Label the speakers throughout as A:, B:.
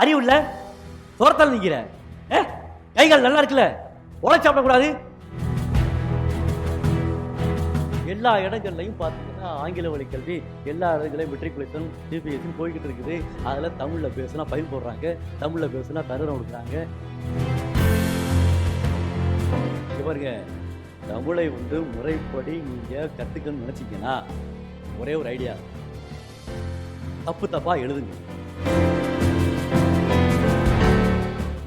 A: அறிவு இல்ல தோரத்தால் நிக்கிற ஏ? நல்லா இருக்குல்ல? உழைச்சு சாப்பிடக்கூடாது? எல்லா இடங்கள்லையும் பார்த்தீங்கன்னா ஆங்கில வழி கல்வி எல்லா இடங்களையும் மெட்ரிகுலேஷன் குலைத்தன் போய்கிட்டு இருக்குது. அதில் தமிழில் பேசுனா பயன் போடுறாங்க. தமிழில் பேசுனா தருணம் கொடுக்குறாங்க. பாருங்க. தமிழை வந்து முறைப்படி நீங்கள் கற்றுக்கணும்னு நினச்சிங்கன்னா ஒரே ஒரு ஐடியா தப்பு தப்பாக எழுதுங்க.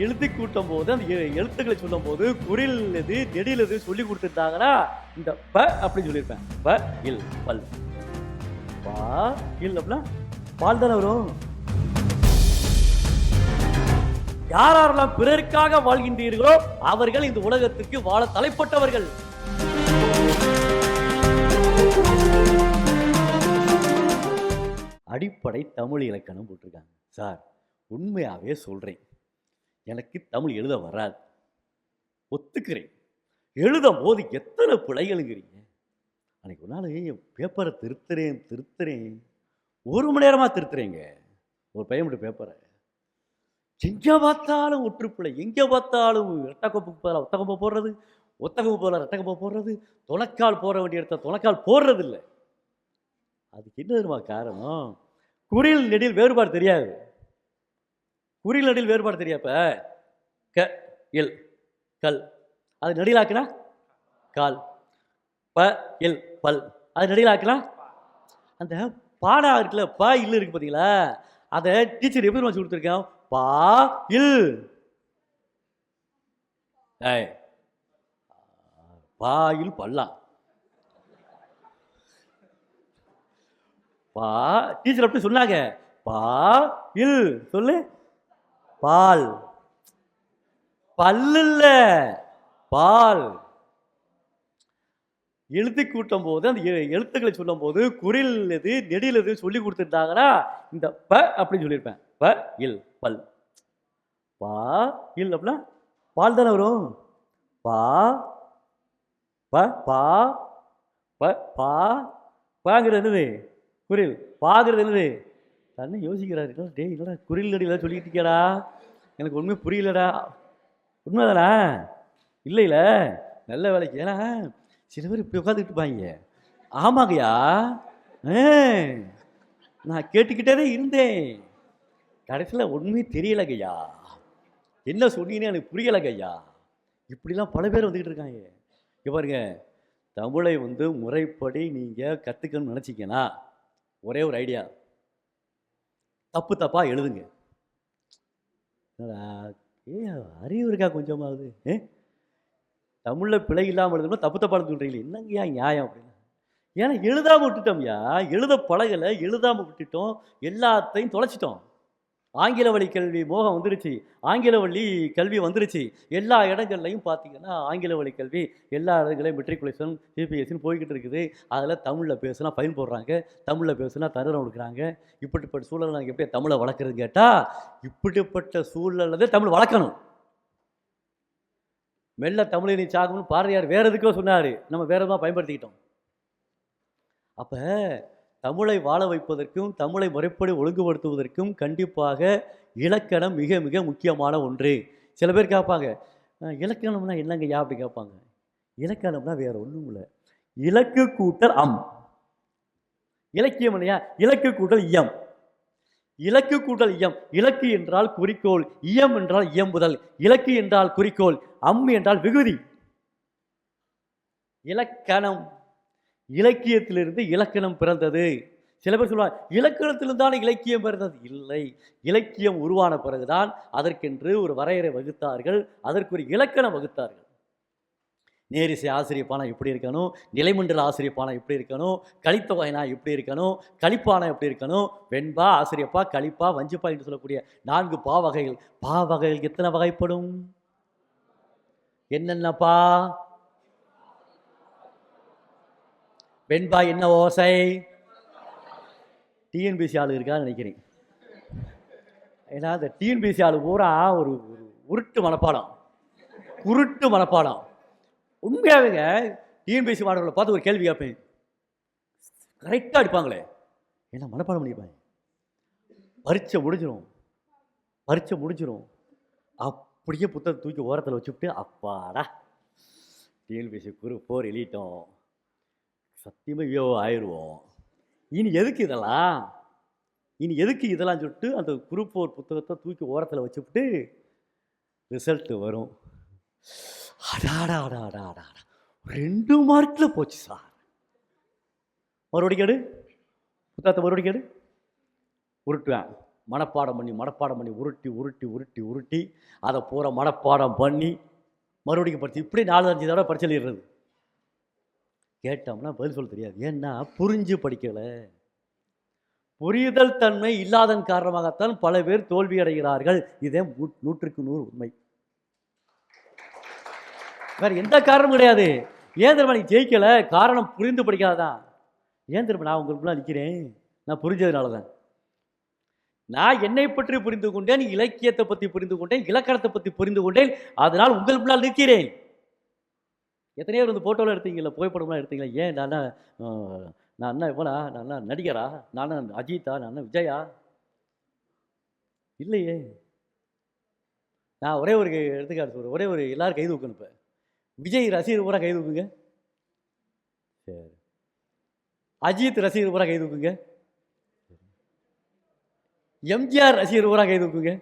A: எழுதி கூட்டும் போது அந்த எ- எழுத்துக்களை சொல்லும் போது குரில் எது நெடியில் எது சொல்லி கொடுத்துருந்தாங்கன்னா இந்த ப அப்படின்னு சொல்லியிருப்பேன். ப இல் பல். பா இல் அப்படின்னா பால் தானே வரும். யாரெல்லாம் பிறருக்காக வாழ்கின்றீர்களோ அவர்கள் இந்த உலகத்துக்கு வாழ தலைப்பட்டவர்கள். அடிப்படை தமிழ் இலக்கணம் போட்டிருக்காங்க. சார் உண்மையாவே சொல்றேன். எனக்கு தமிழ் எழுத வராது. ஒத்துக்கிறேன். எழுதும் போது எத்தனை பிழைகளுங்கிறீங்க அன்றைக்கி ஒரு நாள் என் பேப்பரை திருத்துறேன் திருத்துறேன். ஒரு மணி நேரமாக திருத்துறேங்க. ஒரு பையன் பேப்பரை எங்கே பார்த்தாலும் ஒற்றுப்பிள்ளை எங்கே பார்த்தாலும் ரெட்டக்கொப்பு பதிலாக ஒத்தகம்பு போடுறது ஒத்தகம்பு பதிலாக ரெட்டக்கம்பு போடுறது தொலைக்கால் போட வேண்டிய இடத்த தொலைக்கால் போடுறது இல்லை அதுக்கு என்ன தெரியுமா காரணம்? குரில் நெடில் வேறுபாடு தெரியாது. குறியில் நடில் வேறுபாடு தெரியாப்ப க இல் கல். அது நெடிலாக்குனா கால். ப இல் பல். அது நெடிலாக்குனா அந்த பாடா இருக்குல்ல ப இல்லு இருக்கு பார்த்தீங்களா அதை டீச்சர் எப்படி வச்சு கொடுத்துருக்கேன்? பா இல். ஏய் பா இல் பல்லாம் பா டீச்சர் அப்படி சொன்னாங்க. பா இல். சொல்லு. பால். பல்லு இல்லை பால். எழுத்து கூட்டும் போது அந்த எ- எழுத்துக்களை சொல்லும் போது குரில் எது நெடில் எது சொல்லி கொடுத்துருந்தாங்கன்னா இந்த ப அப்படின்னு சொல்லியிருப்பேன். ப இல் பல். பா இல் அப்படின்னா பால் தானே வரும். பா ப பா ப பா பாங்கிறது என்னது? குரில். பாங்கிறது என்னது? தன்னை யோசிக்கிறாரு. என்னடா டேய் என்னடா குரில் அடியில் சொல்லிட்டு இருக்கியாடா? எனக்கு ஒன்றுமே புரியலடா. உண்மைதானா? இல்லைல நல்ல வேலைக்கு. ஏன்னா சில பேர் இப்படி உட்காந்துக்கிட்டு இருப்பாங்க. ஆமாங்கய்யா. ஆ, நான் கேட்டுக்கிட்டே தான் இருந்தேன். கடைசியில் ஒன்றுமே தெரியலைங்கய்யா. என்ன சொன்னீங்கன்னு எனக்கு புரியலைங்கய்யா. இப்படிலாம் பல பேர் வந்துக்கிட்டு இருக்காங்க. இங்க பாருங்க. தமிழை வந்து முறைப்படி நீங்கள் கற்றுக்கணும்னு நினச்சிங்கன்னா ஒரே ஒரு ஐடியா. தப்பு தப்பாக எழுதுங்க. என்னடா, ஏ அறிவு இருக்கா கொஞ்சமாவது? ஏ? தமிழில் பிழை இல்லாமல் எழுதுனா தப்பு தப்பாக சொல்கிறீங்களே என்னங்கய்யா நியாயம் அப்படின்னு? ஏன்னா எழுதாமல் விட்டுட்டோம்யா எழுத பழகலை எழுதாமல் விட்டுட்டோம் எல்லாத்தையும் தொலைச்சிட்டோம். ஆங்கில வழி கல்வி மோகம் வந்துருச்சு. ஆங்கில வழி கல்வி வந்துருச்சு. எல்லா இடங்கள்லையும் பார்த்தீங்கன்னா ஆங்கில வழி கல்வி எல்லா இடங்களையும் மெட்ரிகுலேஷன் சிபிஎஸ்சின்னு போய்கிட்டு இருக்குது. அதில் தமிழில் பேசுனா ஃபைன் போடுறாங்க. தமிழில் பேசுனா தருணம் கொடுக்குறாங்க. இப்படிப்பட்ட சூழலை நாங்கள் எப்படி தமிழை வளர்க்குறதுன்னு கேட்டால் இப்படிப்பட்ட சூழலில் தான் தமிழ் வளர்க்கணும். மெல்ல தமிழை நீ சாகணும்னு பாரதியார் வேறு எதுக்கோ சொன்னார். நம்ம வேறு எதுவும் பயன்படுத்திக்கிட்டோம். அப்போ தமிழை வாழ வைப்பதற்கும் தமிழை முறைப்படி ஒழுங்குபடுத்துவதற்கும் கண்டிப்பாக இலக்கணம் மிக மிக முக்கியமான ஒன்று. சில பேர் கேட்பாங்க இலக்கணம்னா என்னங்க என்னங்கய்யா அப்படி கேட்பாங்க. இலக்கணம்னா வேற ஒன்றும் இல்லை. இலக்கு கூட்டல் அம். இலக்கியம் இல்லையா? இலக்கு கூட்டல் இயம். இலக்கு கூட்டல் இயம். இலக்கு என்றால் குறிக்கோள் இயம் என்றால் இயம்புதல் இலக்கு என்றால் குறிக்கோள் அம் என்றால் விகுதி. இலக்கணம். இலக்கியத்திலிருந்து இலக்கணம் பிறந்தது. சில பேர் சொல்லுவாங்க இலக்கணத்திலிருந்து இலக்கியம் பிறந்தது. இல்லை இலக்கியம் உருவான பிறகுதான் அதற்கென்று ஒரு வரையறை வகுத்தார்கள் அதற்கு ஒரு இலக்கணம் வகுத்தார்கள். நேரிசை ஆசிரியர் எப்படி இருக்கணும் நிலைமண்டல ஆசிரியர் எப்படி இருக்கணும் கலித்தொகைனா எப்படி இருக்கணும் கலிப்பானம் எப்படி இருக்கணும் வெண்பா ஆசிரியப்பா கழிப்பா வஞ்சிப்பா என்று சொல்லக்கூடிய நான்கு பா வகைகள். பா வகைகள் எத்தனை வகைப்படும்? என்னென்னப்பா? வெண்பா என்ன ஓசை? டிஎன்பிசி ஆளு இருக்கான்னு நினைக்கிறேன். ஏன்னா இந்த டிஎன்பிசி ஆள் பூரா ஒரு உருட்டு மனப்பாடம். குருட்டு மனப்பாடம். உண்மையாகவேங்க டிஎன்பிசி மாணவர்களை பார்த்து ஒரு கேள்வி கேட்பேன். கரெக்டாக அடிப்பாங்களே. என்ன மனப்பாடம் பண்ணிப்பாங்க. பரீட்சை முடிஞ்சிடும் பரீட்சை முடிஞ்சிடும் அப்படியே புத்தகத்தை தூக்கி ஓரத்தில் வச்சுவிட்டு அப்பாடா டிஎன்பிஎஸ்சி குரு போர் எழுதிட்டோம். சத்தியமாக வியோ ஆயிடுவோம். இனி எதுக்கு இதெல்லாம்? இனி எதுக்கு இதெல்லாம் சொல்லிட்டு அந்த குரூப் ஃபோர் புத்தகத்தை தூக்கி ஓரத்தில் வச்சுவிட்டு ரிசல்ட்டு வரும். அடாடா அடாடா அடாடா ரெண்டு மார்க்கில் போச்சு சார் மறுபடியும் கேடு புத்தகத்தை மறுபடியும் கேடு உருட்டுவேன். மனப்பாடம் பண்ணி மனப்பாடம் பண்ணி உருட்டி உருட்டி உருட்டி உருட்டி அதை பூரா மனப்பாடம் பண்ணி மறுபடியும் படிச்சு இப்படி நாலு அஞ்சு தடவை படிச்சு கேட்டோம்னா பதில் சொல்ல தெரியாது. ஏன்னா புரிஞ்சு படிக்கலை. புரிதல் தன்மை இல்லாதன் காரணமாகத்தான் பல பேர் தோல்வி அடைகிறார்கள். இதே நூ- நூற்றுக்கு நூறு உண்மை. வேற எந்த காரணமும் கிடையாது. ஏன் திரும்ப நீ ஜெயிக்கல? காரணம் புரிந்து படிக்காதான் ஏன் திரும்ப நான் உங்களுக்கு நிற்கிறேன் நான் புரிஞ்சதுனால தான் நான் என்னை பற்றி புரிந்து கொண்டேன் இலக்கியத்தை பற்றி புரிந்து கொண்டேன் இலக்கணத்தை பற்றி புரிந்து கொண்டேன். அதனால் உங்கள் முன்னால் நிற்கிறேன். எத்தனையோ இருந்து இந்த ஃபோட்டோவில் எடுத்தீங்களா புகைப்படம்லாம் எடுத்தீங்களா? ஏன் நான் நான் என்ன இவனா நான் நடிகரா? நான் அஜித்தா? நான் விஜயா? இல்லையே. நான் ஒரே ஒரு எடுத்துக்காட்டு சொல்கிறேன் ஒரே ஒரு எல்லோரும் கை தூக்கணும் இப்போ. விஜய் ரசிகர் பூரா கை தூக்குங்க. சரி. அஜித் ரசிகர் பூரா கை தூக்குங்க. எம்ஜிஆர் ரசிகர் பூரா கை தூக்குங்க.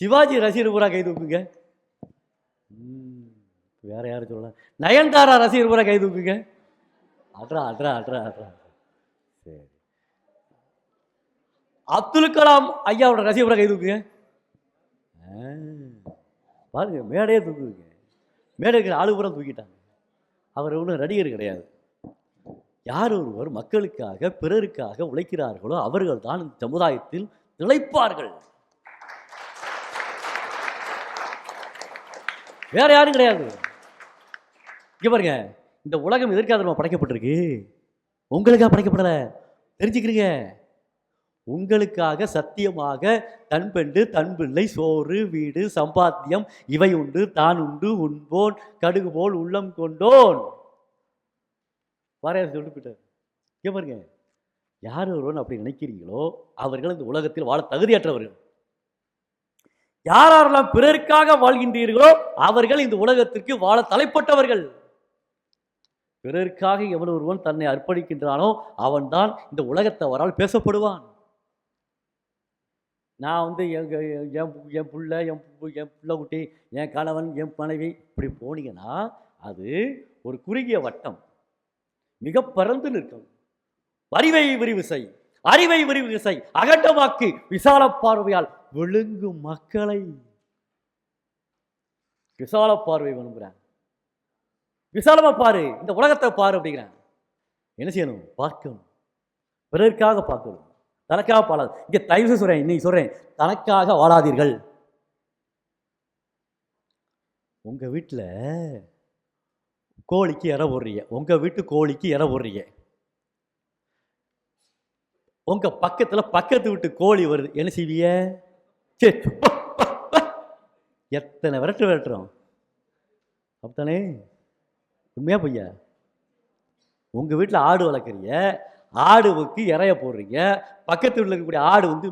A: சிவாஜி ரசிகர் பூரா கை தூக்குங்க. ம், வேற யாரும் சொல்லலாம் நயன்தாரா ரசிகர் பூரா கை தூக்குங்க. அட்ரா அட்ரா அட்ரா அட்ரா. சரி. அப்துல் கலாம் ஐயாவோட ரசிகர் பூரா கை தூக்குங்க. பாருங்க மேடையே தூக்குங்க மேடை இருக்கிற ஆளு பூரா தூக்கிட்டாங்க. அவர் ஒன்றும் நடிகர் கிடையாது. யார் ஒருவர் மக்களுக்காக பிறருக்காக உழைக்கிறார்களோ அவர்கள் தான் இந்த சமுதாயத்தில் நிலைப்பார்கள் வேற யாரும் கிடையாது. இங்கே பாருங்க இந்த உலகம் எதற்காக நம்ம படைக்கப்பட்டிருக்கு? உங்களுக்காக படைக்கப்படலை? தெரிஞ்சுக்கிறீங்க. உங்களுக்காக சத்தியமாக தன் பெண்டு தன் பிள்ளை சோறு வீடு சம்பாத்தியம் இவை உண்டு தான் உண்டு உண்போன் கடுகு போல் உள்ளம் கொண்டோன். பாரதியார் சொல்லிட்டு போயிட்டார். இங்க பாருங்க யார் ஒருவன் அப்படி நினைக்கிறீங்களோ அவர்கள் இந்த உலகத்தில் வாழ தகுதியற்றவர்கள். யாரெல்லாம் பிறருக்காக வாழ்கின்றீர்களோ அவர்கள் இந்த உலகத்திற்கு வாழ தலைப்பட்டவர்கள். பிறருக்காக எவன் ஒருவன் தன்னை அர்ப்பணிக்கின்றானோ அவன்தான் இந்த உலகத்தை வரால் பேசப்படுவான். நான் வந்து எங்கள் என் பு- என் பிள்ளை என் பு- என் புள்ள குட்டி என் கணவன் என் மனைவி இப்படி போனீங்கன்னா அது ஒரு குறுகிய வட்டம் மிக பறந்து நிற்கும். அறிவை விரிவு செய் அறிவை விரிவு செய் அகண்டமாக்கு விசால பார்வையால் விழுங்கும் மக்களை. விசால பார்வை விரும்புகிறேன் விசாலமாக பாரு இந்த உலகத்தை பாரு அப்படிங்கிறேன் என்ன செய்யணும்? பார்க்கணும். பிறருக்காக பார்க்கணும். தனக்காக பாடாது இங்கே தயவு சொல்கிறேன் இன்னைக்கு சொல்கிறேன் தனக்காக வாழாதீர்கள். உங்கள் வீட்டில் கோழிக்கு இற போடுறீங்க. உங்கள் வீட்டு கோழிக்கு இற போடுறீங்க. உங்கள் பக்கத்தில் பக்கத்து வீட்டு கோழி வருது. என்ன செய்வீங்க? சே, எத்தனை விரட்டு விரட்டுறோம்? அப்படித்தானே? உண்மையா பொய்யா? உங்க வீட்டில் ஆடு வளர்க்குறீங்க ஆடுவுக்கு இறைய போடுறீங்க பக்கத்து வீட்டில் இருக்கக்கூடிய ஆடு வந்து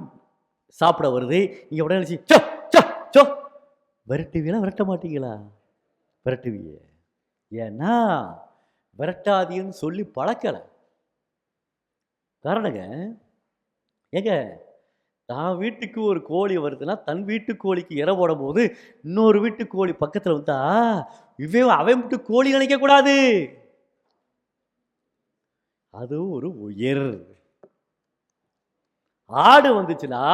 A: சாப்பிட வருது நீங்க உடனே நினைச்சு சோ சோ சோ விரட்டுவீங்களா விரட்ட மாட்டீங்களா? விரட்டுவிய. ஏன்னா விரட்டாதீன்னு சொல்லி பழக்கலை. காரணங்க ஏங்க தான் வீட்டுக்கு ஒரு கோழி வருதுன்னா தன் வீட்டு கோழிக்கு இற போடும் போது இன்னொரு வீட்டு கோழி பக்கத்தில் வந்தா இவன் அவன் விட்டு கோழி நினைக்க கூடாது. அது ஒரு உயர். ஆடு வந்துச்சுன்னா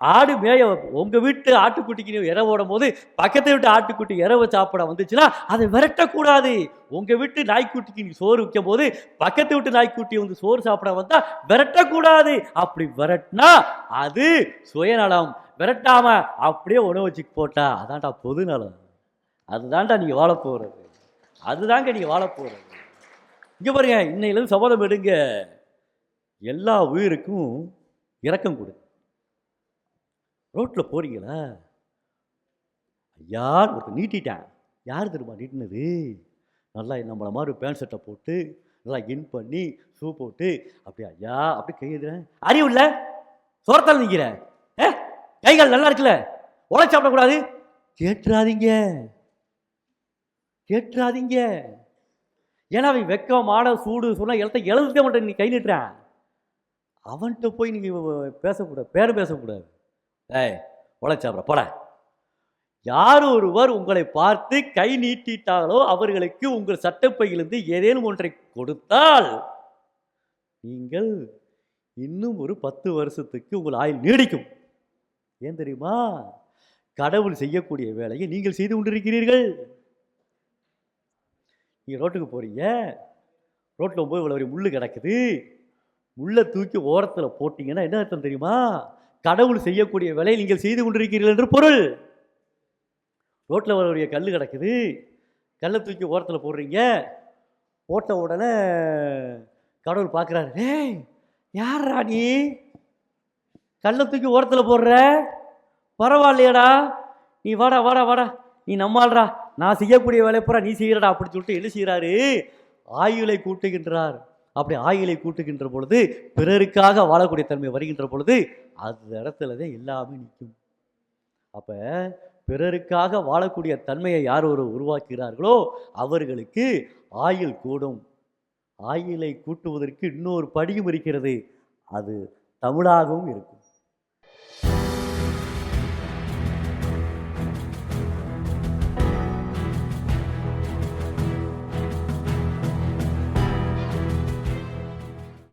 A: ஆடு மேய உங்கள் வீட்டு ஆட்டுக்குட்டிக்கு நீ இறை ஓடும் போது பக்கத்து வீட்டு ஆட்டுக்குட்டி இரவு சாப்பிட வந்துச்சுன்னா அதை விரட்டக்கூடாது. உங்கள் வீட்டு நாய்க்குட்டிக்கு நீ சோறு வைக்கும் போது பக்கத்து வீட்டு நாய்க்குட்டி வந்து சோறு சாப்பிட வந்தால் விரட்டக்கூடாது. அப்படி விரட்டினா அது சுயநலம். விரட்டாம அப்படியே உணவு வச்சு போட்டா அதான்டா பொது நலம். அதுதான்டா நீங்கள் வாழ போகிறது அதுதாங்க நீங்கள் வாழ போகிறது இங்கே பாருங்க இன்னையிலேருந்து சபதம் எடுங்க. எல்லா உயிருக்கும் இரக்கம் கொடு. ரோட்டில் போகிறீங்களா ஐயா ஒருத்தர் நீட்டிட்டேன். யார் தெரியுமா நீட்டினது? நல்லா நம்மளை மாதிரி பேண்ட் சட்டை போட்டு நல்லா இன் பண்ணி ஷூ போட்டு அப்படி ஐயா அப்படி கையுதுறேன் அறிவு இல்லை? சோரத்தால் நிற்கிற ஏ கைகள் நல்லா இருக்குல்ல? உழை சாப்பிடக்கூடாது? கேட்டுறாதீங்க. கேட்டுறாதீங்க. ஏன்னா அவன் வெக்கம் மாட சூடு சொன்னால் எழுத்த எழுதுக்க மாட்டேன். நீ கை நீட்டுறான் அவன்கிட்ட போய் நீங்க பேசக்கூடாது பேர் பேசக்கூடாது. ஏய் உழைச்சாப்புற போட. யார் ஒருவர் உங்களை பார்த்து கை நீட்டிட்டாங்களோ அவர்களுக்கு உங்கள் சட்டப்பையிலிருந்து ஏதேனும் ஒன்றை கொடுத்தால் நீங்கள் இன்னும் ஒரு பத்து வருஷத்துக்கு உங்கள் ஆயுள் நீடிக்கும். ஏன் தெரியுமா? கடவுள் செய்யக்கூடிய வேலையை நீங்கள் செய்து கொண்டிருக்கிறீர்கள். நீங்கள் ரோட்டுக்கு போகிறீங்க ரோட்டில் போய் இவ்வளோ முள் கிடக்குது. முள்ளை தூக்கி ஓரத்தில் போட்டிங்கன்னா என்ன அர்த்தம் தெரியுமா? கடவுள் செய்யக்கூடிய வேலையை நீங்கள் செய்து கொண்டிருக்கிறீர்கள் என்று பொருள். ரோட்டில் வரக்கூடிய கல் கிடக்குது. கல்லை தூக்கி ஓரத்தில் போடுறீங்க. போட்ட உடனே கடவுள் பார்க்குறாரு ஏய் யார் நீ? கல்லை தூக்கி ஓரத்தில் போடுற? பரவாயில்லையடா. நீ வாடா வாடா வாடா. நீ நம்மாள்றா நான் செய்யக்கூடிய வேலை பூரா நீ செய்கிறடா அப்படின்னு சொல்லிட்டு என்ன செய்கிறாரு ஆயுளை கூட்டுகின்றார். அப்படி ஆயிலை கூட்டுகின்ற பொழுது பிறருக்காக வாழக்கூடிய தன்மை வருகின்ற பொழுது அந்த இடத்துல தான் எல்லாமே நிற்கும். அப்போ பிறருக்காக வாழக்கூடிய தன்மையை யார் ஒரு உருவாக்குகிறார்களோ அவர்களுக்கு ஆயுள் கூடும். ஆயிலை கூட்டுவதற்கு இன்னொரு படியும் இருக்கிறது. அது தமிழாகவும் இருக்கும்.